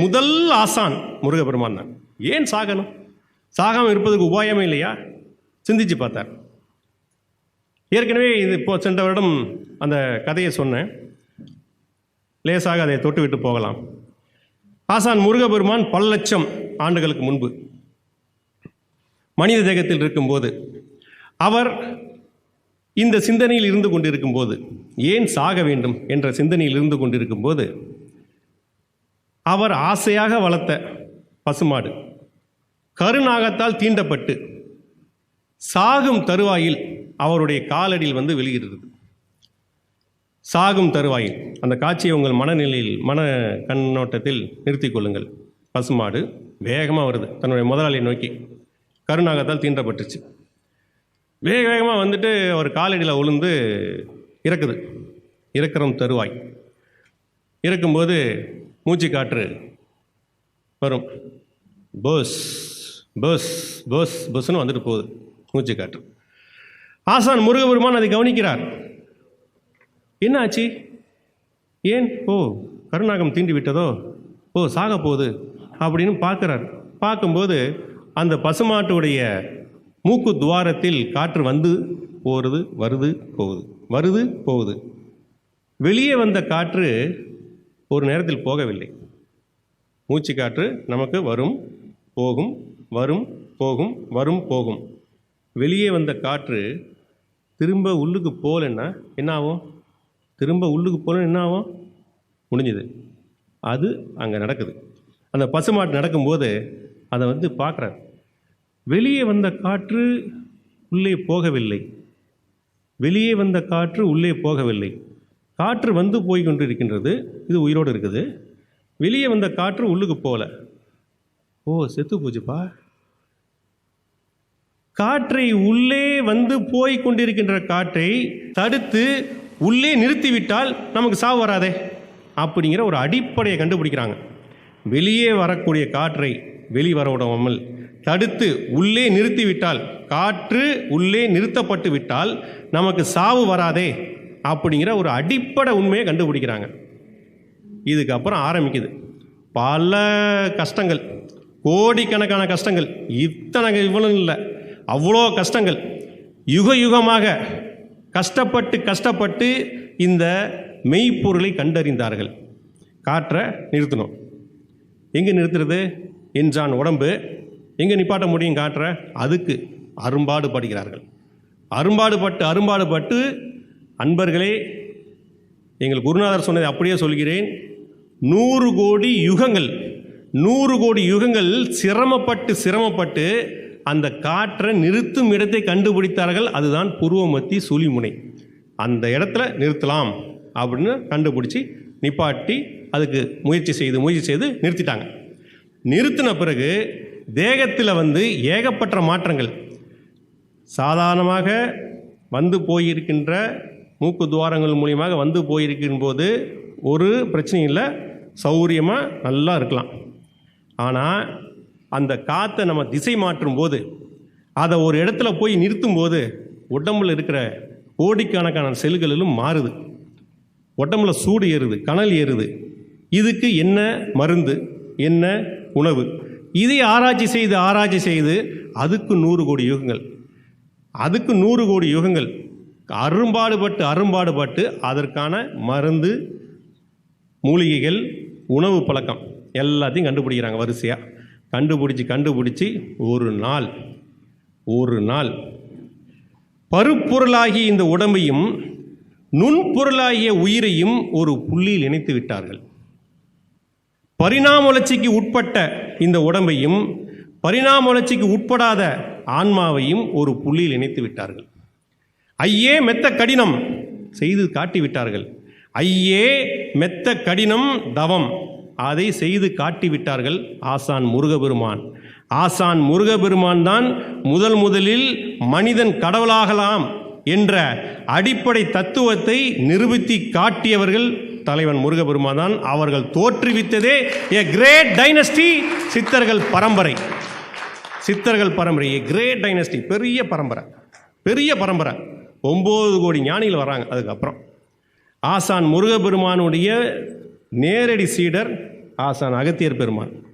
முதல் ஆசான் முருகப்பெருமான் தான். ஏன் சாகணும்? சாகாமல் இருப்பதுக்கு உபாயமே இல்லையா? சிந்திச்சு பார்த்தார். ஏற்கனவே இது இப்போ சென்ற வருடம் அந்த கதையை சொன்னேன். லேசாக அதை தொட்டுவிட்டு போகலாம். ஆசான் முருகபெருமான் பல லட்சம் ஆண்டுகளுக்கு முன்பு மனித தேகத்தில் இருக்கும்போது அவர் இந்த சிந்தனையில் இருந்து கொண்டிருக்கும் போது ஏன் சாக வேண்டும் என்ற சிந்தனையில் இருந்து கொண்டிருக்கும் போது அவர் ஆசையாக வளர்த்த பசுமாடு. கருநாகத்தால் தீண்டப்பட்டு சாகும் தருவாயில் அவருடைய காலடியில் வந்து விழுகிறது. சாகும் தருவாயில் அந்த காட்சியை உங்கள் மனநிலையில் மன கண்ணோட்டத்தில் நிறுத்தி கொள்ளுங்கள். பசுமாடு வேகமாக வருது தன்னுடைய முதலாளியை நோக்கி. கருநாகத்தால் தீண்டப்பட்டுச்சு. வேக வேகமாக வந்துட்டு அவர் காலடியில் உளுந்து இறக்குது. இறக்குறம் தருவாய். இறக்கும்போது மூச்சு காற்று வரும். பஸ் பஸ் பஸ் பஸ்ன்னு வந்துட்டு போகுது. மூச்சு காற்று. ஆசான் முருகபெருமான் அதை கவனிக்கிறார். என்ன ஆச்சு ஏன்? ஓ கருநாகம் தீண்டி விட்டதோ? ஓ சாக போகுது அப்படின்னு பார்க்குறார். பார்க்கும்போது அந்த பசுமாட்டுடைய மூக்கு துவாரத்தில் காற்று வந்து போகிறது வருது போகுது. வருது போகுது. வெளியே வந்த காற்று ஒரு நேரத்தில் போகவில்லை. மூச்சு காற்று நமக்கு வரும் போகும் வரும் போகும் வரும் போகும். வெளியே வந்த காற்று திரும்ப உள்ளுக்கு போகலன்னா என்ன? ஆகும்? திரும்ப உள்ளுக்கு போகலன்னா என்ன ஆகும்? முடிஞ்சுது. அது அங்கே நடக்குது. அந்த பசுமாட்டு நடக்கும்போது அதை வந்து பார்க்குறாரு. வெளியே வந்த காற்று உள்ளே போகவில்லை. வெளியே வந்த காற்று உள்ளே போகவில்லை. காற்று வந்து போய் கொண்டிருக்கின்றது. இது உயிரோடு இருக்குது. வெளியே வந்த காற்று உள்ளுக்கு போகல ஓ செத்து போச்சுப்பா. காற்றை உள்ளே வந்து போய் கொண்டிருக்கின்ற காற்றை தடுத்து உள்ளே நிறுத்திவிட்டால் நமக்கு சாவு வராதே அப்படிங்கிற ஒரு அடிப்படையை கண்டுபிடிக்கிறாங்க. வெளியே வரக்கூடிய காற்றை வெளி வர விடாமல் தடுத்து உள்ளே நிறுத்திவிட்டால் காற்று உள்ளே நிறுத்தப்பட்டு விட்டால் நமக்கு சாவு வராதே அப்படிங்கிற ஒரு அடிப்படை உண்மையை கண்டுபிடிக்கிறாங்க. இதுக்கப்புறம் ஆரம்பிக்குது. பல கஷ்டங்கள். கோடிக்கணக்கான கஷ்டங்கள். இத்தனை இவ்வளோ இல்லை. அவ்வளோ கஷ்டங்கள். யுக யுகமாக கஷ்டப்பட்டு கஷ்டப்பட்டு இந்த மெய்ப்பொருளை கண்டறிந்தார்கள். காற்றை நிறுத்தணும் எங்கே நிறுத்துறது? என்றான் உடம்பு. எங்கே நிப்பாட்ட முடியும் காற்றை? அதுக்கு அரும்பாடு படுகிறார்கள் அரும்பாடு பட்டு அரும்பாடு பட்டு அன்பர்களே எங்கள் குருநாதர் சொன்னதை அப்படியே சொல்கிறேன். நூறு கோடி யுகங்கள் நூறு கோடி யுகங்கள் சிரமப்பட்டு சிரமப்பட்டு அந்த காற்றை நிறுத்தும் இடத்தை கண்டுபிடித்தார்கள். அதுதான் பூர்வமத்தி சுழிமுனை. அந்த இடத்துல நிறுத்தலாம் அப்படின்னு கண்டுபிடிச்சி நிப்பாட்டி அதுக்கு முயற்சி செய்து முயற்சி செய்து நிறுத்திட்டாங்க. நிறுத்தின பிறகு தேகத்தில் வந்து ஏகப்பட்ட மாற்றங்கள். சாதாரணமாக வந்து போயிருக்கின்ற மூக்கு துவாரங்கள் மூலியமாக வந்து போயிருக்கும் போது ஒரு பிரச்சனையும் இல்லை சௌகரியமாக நல்லா இருக்கலாம். ஆனால் அந்த காற்றை நம்ம திசை மாற்றும் போது அதை ஒரு இடத்துல போய் நிறுத்தும் போது உடம்புல இருக்கிற கோடிக்கணக்கான செல்களிலும் மாறுது. உடம்புல சூடு ஏறுது கனல் ஏறுது. இதுக்கு என்ன மருந்து என்ன உணவு? இதை ஆராய்ச்சி செய்து ஆராய்ச்சி செய்து அதுக்கு நூறு கோடி யுகங்கள். அதுக்கு நூறு கோடி யுகங்கள். அரும்பாடுபட்டு அரும்பாடுபட்டு அதற்கான மருந்து மூலிகைகள் உணவு பழக்கம் எல்லாத்தையும் கண்டுபிடிக்கிறாங்க வரிசையாக கண்டுபிடிச்சி கண்டுபிடிச்சி ஒரு நாள் ஒரு நாள். பருப்பொருளாகிய இந்த உடம்பையும் நுண்பொருளாகிய உயிரையும் ஒரு புள்ளியில் இணைத்து விட்டார்கள். பரிணாம வளர்ச்சிக்கு உட்பட்ட இந்த உடம்பையும் பரிணாம வளர்ச்சிக்கு உட்படாத ஆன்மாவையும் ஒரு புள்ளியில் இணைத்து விட்டார்கள். ஐயே மெத்த கடினம். செய்து காட்டி விட்டார்கள். ஐயே மெத்த கடினம் தவம். அதை செய்து காட்டி விட்டார்கள் ஆசான் முருகபெருமான். ஆசான் முருகபெருமான் தான் முதல் முதலில் மனிதன் கடவுளாகலாம் என்ற அடிப்படை தத்துவத்தை நிரூபித்து காட்டியவர்கள் தலைவன் முருகபெருமான் தான். அவர்கள் தோற்றுவித்ததே எ கிரேட் டைனஸ்டி சித்தர்கள் பரம்பரை. சித்தர்கள் பரம்பரை ஏ கிரேட் டைனஸ்டி பெரிய பரம்பரை. பெரிய பரம்பரை. ஒம்பது கோடி ஞானிகள் வராங்க அதுக்கப்புறம். ஆசான் முருகப்பெருமானுடைய நேரடி சீடர் ஆசான் அகத்தியர் பெருமான்.